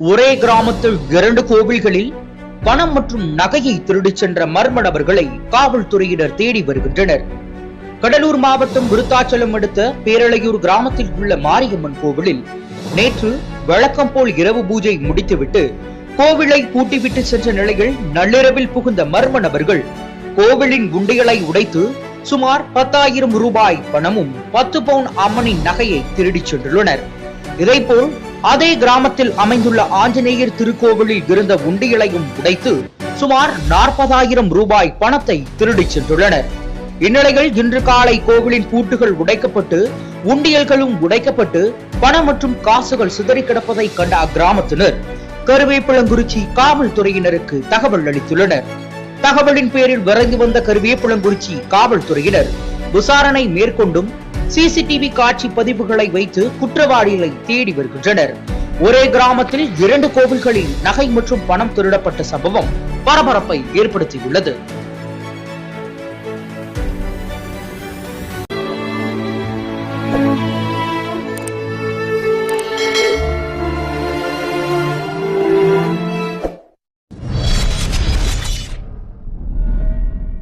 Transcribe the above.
ஒரே கிராமத்தில் இரண்டு கோவில்களில் பணம் மற்றும் நகையை திருடிச் சென்ற மர்ம நபர்களை காவல்துறையினர் தேடி வருகின்றனர். கடலூர் மாவட்டம் விருத்தாச்சலம் அடுத்த பேரளையூர் கிராமத்தில் உள்ள மாரியம்மன் கோவிலில் நேற்று வழக்கம் போல் இரவு பூஜை முடித்துவிட்டு கோவிலை பூட்டிவிட்டு சென்ற நிலையில் நள்ளிரவில் புகுந்த மர்ம நபர்கள் கோவிலின் குண்டிகளை உடைத்து சுமார் பத்தாயிரம் ரூபாய் பணமும் பத்து பவுன் அம்மனின் நகையை திருடிச் சென்றுள்ளனர். இதேபோல் அதே கிராமத்தில் அமைந்துள்ள ஆஞ்சநேயர் திருக்கோவிலில் இருந்த உண்டியலையும் உடைத்து சுமார் நாற்பதாயிரம் ரூபாய் பணத்தை திருடிச் சென்றுள்ளனர். இந்நிலையில் இன்று காலை கோவிலின் பூட்டுகள் உடைக்கப்பட்டு உண்டியல்களும் உடைக்கப்பட்டு பணம் மற்றும் காசுகள் சிதறி கிடப்பதை கண்ட அக்கிராமத்தினர் கருவேப்பிளங்குறிச்சி காவல்துறையினருக்கு தகவல் அளித்துள்ளனர். தகவலின் பேரில் விரைந்து வந்த கருவேப்பிளங்குறிச்சி காவல்துறையினர் விசாரணை மேற்கொண்டும் சிசிடிவி காட்சி பதிவுகளை வைத்து குற்றவாளிகளை தேடி வருகின்றனர். ஒரே கிராமத்தில் இரண்டு கோவில்களில் நகை மற்றும் பணம் திருடப்பட்ட சம்பவம் பரபரப்பை ஏற்படுத்தியுள்ளது.